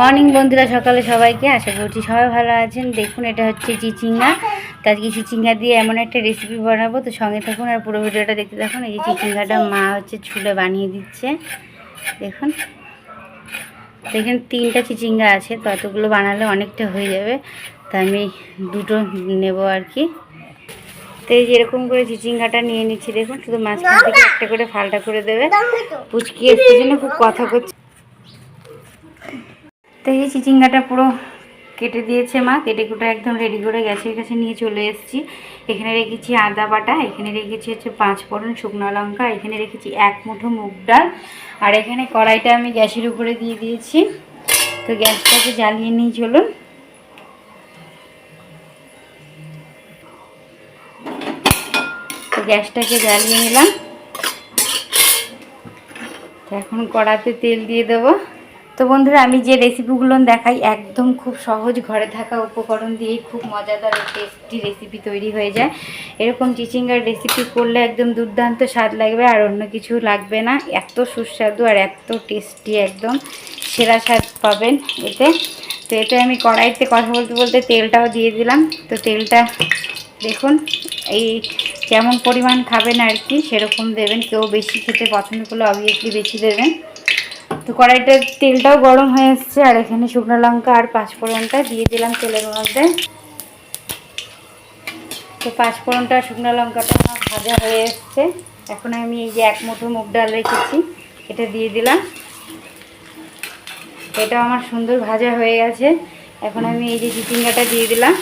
Morning বন্ধুরা সকালে সবাইকে, আশা করছি সবাই ভালো আছেন। দেখুন, এটা হচ্ছে চিচিঙ্গা। তো আজকে চিচিঙ্গা দিয়ে এমন একটা রেসিপি বানাবো। তো সঙ্গে থাকুন আর পুরো ভিডিওটা দেখতে থাকুন। এই যে চিচিঙ্গাটা মা হচ্ছে ছুলে বানিয়ে দিচ্ছে। দেখুন। দেখেন, তিনটা চিচিঙ্গা আছে। তো এতগুলো বানালে অনেকটা হয়ে যাবে। তো আমি দুটো নেব আর কি। তো এই যে এরকম করে চিচিঙ্গাটা নিয়ে নিচ্ছি। দেখুন, শুধু মাঝখান থেকে একটা করে ফালটা করে দেবে। পুচকি এসে জন্য খুব কথা করছে। তো এই চিচিঙ্গাটা পুরো কেটে দিয়েছে মা। কেটে কুটে একদম রেডি করে গ্যাসের কাছে নিয়ে চলে এসেছি। এখানে রেখেছি আদা বাটা, এখানে রেখেছি হচ্ছে পাঁচ ফোড়ন শুকনো লঙ্কা, এখানে রেখেছি এক মুঠো মুগ ডাল। আর এখানে কড়াইটা আমি গ্যাসের উপরে দিয়ে দিয়েছি। তো গ্যাসটাকে জ্বালিয়ে নিয়ে চলুন। গ্যাসটাকে জ্বালিয়ে নিলাম। এখন কড়াতে তেল দিয়ে দেবো। তো বন্ধুরা, আমি যে রেসিপিগুলো দেখাই, একদম খুব সহজ ঘরে থাকা উপকরণ দিয়েই খুব মজাদার ও টেস্টি রেসিপি তৈরি হয়ে যায়। এরকম চিচিঙ্গার রেসিপি করলে একদম দুর্দান্ত স্বাদ লাগবে, আর অন্য কিছু লাগবে না। এত সুস্বাদু আর এত টেস্টি একদম সেরা স্বাদ পাবেন এতে। তো এতে আমি কড়াইতে কথা বলতে বলতে তেলটাও দিয়ে দিলাম। তো তেলটা দেখুন, এই যেমন পরিমাণ খাবেন আর কি, সেরকম দেবেন। কেউ বেশি খেতে পছন্দ করলে অবভিয়াসলি বেশি দেবেন। তো কড়াইটার তেলটাও গরম হয়ে এসছে, আর এখানে শুকনো লঙ্কা আর পাঁচফোড়নটা দিয়ে দিলাম তেলের মধ্যে। তো পাঁচফোড়নটা, শুকনো লঙ্কাটা আমার ভাজা হয়ে এসছে। এখন আমি এই যে এক মুঠো মুগ ডাল রেখেছি, এটা দিয়ে দিলাম। এটা আমার সুন্দর ভাজা হয়ে গেছে। এখন আমি এই যে চিচিঙ্গাটা দিয়ে দিলাম।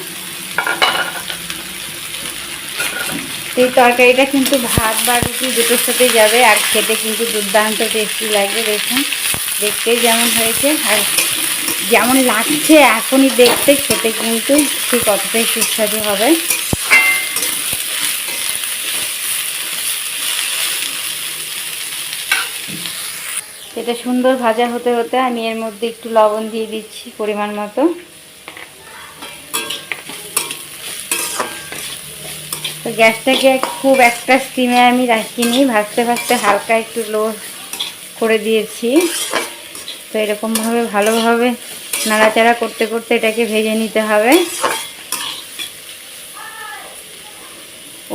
এই তরকারিটা কিন্তু ভাত বা রুটি দুটোর সাথে যাবে, আর খেতে কিন্তু দুর্দান্ত টেস্টি লাগবে, দেখুন। দেখতেই যেমন হয়েছে, আর যেমন লাগছে এখনই দেখতে, খেতে কিন্তু ঠিক অতটাই সুস্বাদু হবে। এটা সুন্দর ভাজা হতে হতে আমি এর মধ্যে একটু লবণ দিয়ে দিচ্ছি পরিমাণ মতো। তো গ্যাসটাকে খুব একটা স্টিমে আমি রাখিনি, ভাজতে ভাজতে হালকা একটু লো করে দিয়েছি। তো এরকমভাবে ভালোভাবে নাড়াচাড়া করতে করতে এটাকে ভেজে নিতে হবে।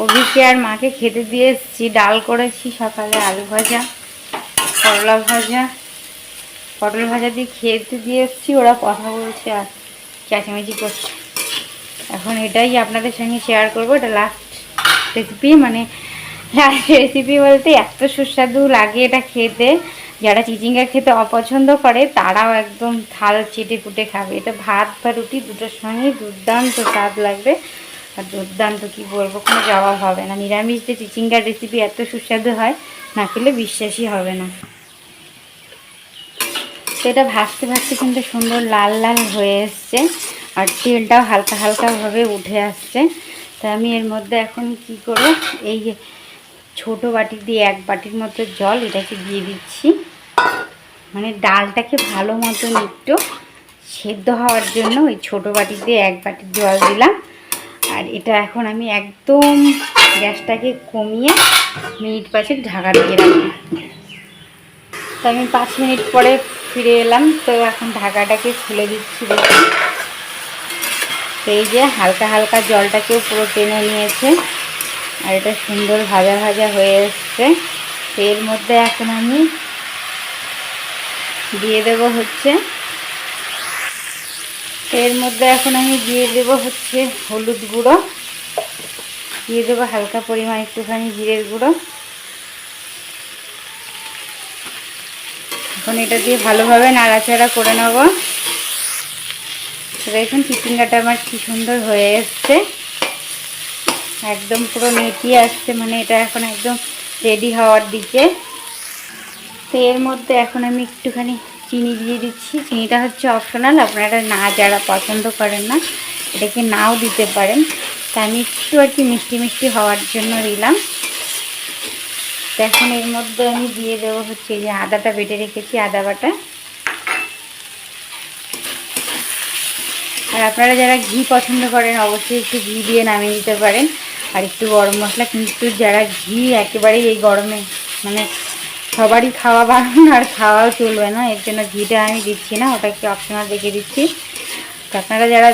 অভিকে আর মাকে খেতে দিয়ে এসেছি। ডাল করেছি, সকালে আলু ভাজা, করলা ভাজা, পটল ভাজা দিয়ে খেতে দিয়ে এসেছি। ওরা কথা বলছে আর চেঁচামেচি করছে। এখন এটাই আপনাদের সঙ্গে শেয়ার করব। এটা লাস্ট রেসিপি মানে লাস্ট রেসিপি বলতে এত সুস্বাদু লাগে এটা খেতে। যারা চিচিঙ্গা খেতে অপছন্দ করে, তারাও একদম থাল চেটে ফুটে খাবে। এটা ভাত বা রুটি দুটোর সঙ্গে দুর্দান্ত স্বাদ লাগবে। আর দুর্দান্ত কি বলব, কোনো জবাব হবে না। নিরামিষ যে চিচিঙ্গার রেসিপি এত সুস্বাদু হয়, না খেলে বিশ্বাসই হবে না। তো এটা ভাজতে ভাজতে কিন্তু সুন্দর লাল লাল হয়ে এসছে। আর তেলটাও হালকা, হালকাভাবে উঠে আসছে। তা আমি এর মধ্যে এখন কি করব? এই ছোটো বাটি দিয়ে এক বাটির মতো জল এটাকে দিয়ে দিচ্ছি। মানে ডালটাকে ভালো মতন একটু সেদ্ধ হওয়ার জন্য ওই ছোটো বাটি দিয়ে এক বাটি জল দিলাম। আর এটা এখন আমি একদম গ্যাসটাকে কমিয়ে মিনিট পাঁচেক ঢাকা দিয়ে রাখলাম তো আমি পাঁচ মিনিট পরে ফিরে এলাম, তো এখন ঢাকাটাকে খুলে দিচ্ছি দেখুন। তো এই যে হালকা হালকা জলটাকেও পুরো টেনে নিয়েছে। আর এটা সুন্দর ভাজা ভাজা হয়ে এসছে। এর মধ্যে এখন আমি দিয়ে দেব হচ্ছে, এর মধ্যে এখন আমি দিয়ে দেব হচ্ছে হলুদ গুঁড়ো। দিয়ে দেবো হালকা পরিমাণ একটুখানি জিরের গুঁড়ো। এখন এটা দিয়ে ভালোভাবে নাড়াচাড়া করে নেব। দেখুন, চিচিঙ্গাটা আমার কি সুন্দর হয়ে এসছে। একদম পুরো নেটিয়ে আসছে মানে এটা এখন একদম রেডি হওয়ার দিকে। তো এর মধ্যে এখন আমি একটুখানি চিনি দিয়ে দিচ্ছি। চিনিটা হচ্ছে অপশনাল আপনারা না যারা পছন্দ করেন না, এটাকে নাও দিতে পারেন। তা আমি একটু আর কি মিষ্টি মিষ্টি হওয়ার জন্য দিলাম। তো এখন এর মধ্যে আমি দিয়ে দেবো হচ্ছে যে আদাটা বেটে রেখেছি, আদা বাটা। আর আপনারা যারা ঘি পছন্দ করেন, অবশ্যই একটু ঘি দিয়ে নামিয়ে দিতে পারেন। আর একটু গরম মশলা, কিন্তু যারা ঘি, একেবারেই এই গরমে মানে সবারই খাওয়া বাড়ানো আর খাওয়াও চলবে না, এর জন্য ঘিটা আমি দিচ্ছি না ওটাকে অপশনাল রেখে দিচ্ছি। তো আপনারা যারা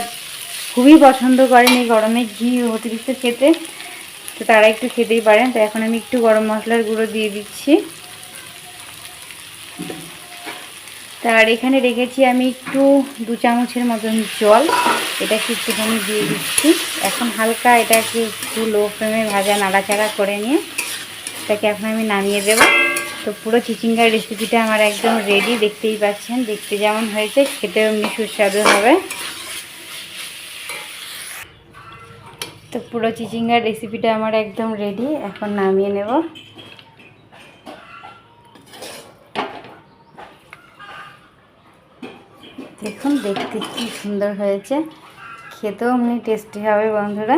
খুবই পছন্দ করেন এই গরমে ঘি অতিরিক্ত খেতে, তো তারা একটু খেতেই পারেন। তো এখন আমি একটু গরম মশলার গুঁড়ো দিয়ে দিচ্ছি। তার এখানে রেখেছি আমি একটু দু চামচের মতন জল। এটাকে একটুখানি দিয়ে দিচ্ছি। এখন হালকা এটাকে একটু লো ফ্লেমে ভাজা নাড়াচাড়া করে নিয়ে এটাকে এখন আমি নামিয়ে দেবো। তো পুরো চিচিঙ্গার রেসিপিটা আমার একদম রেডি দেখতেই পাচ্ছেন, দেখতে যেমন হয়েছে খেতে এমনি সুস্বাদু হবে। তো পুরো চিচিঙ্গার রেসিপিটা আমার একদম রেডি এখন নামিয়ে নেব। দেখুন, দেখতে কি সুন্দর হয়েছে। খেতেও এমনি টেস্টি হবে বন্ধুরা।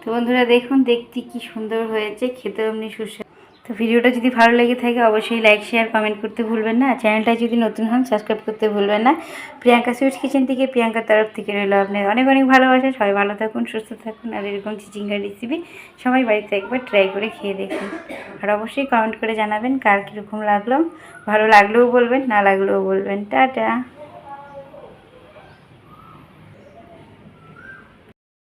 তো বন্ধুরা দেখুন দেখতে কি সুন্দর হয়েছে, খেতেও এমনি সুস্বাদু। তো ভিডিওটা যদি ভালো লেগে থাকে, অবশ্যই লাইক শেয়ার কমেন্ট করতে ভুলবেন না। চ্যানেলটা যদি নতুন হন সাবস্ক্রাইব করতে ভুলবেন না। প্রিয়াঙ্কা সুইটস কিচেন থেকে প্রিয়াঙ্কার তরফ থেকে রইল আপনার অনেক অনেক ভালোবাসা। সবাই ভালো থাকুন, সুস্থ থাকুন। আর এরকম চিচিঙ্গার রেসিপি সবাই বাড়িতে একবার ট্রাই করে খেয়ে দেখুন। আর অবশ্যই কমেন্ট করে জানাবেন কার কীরকম লাগল। ভালো লাগলেও বলবেন, না লাগলেও বলবেন। টাটা।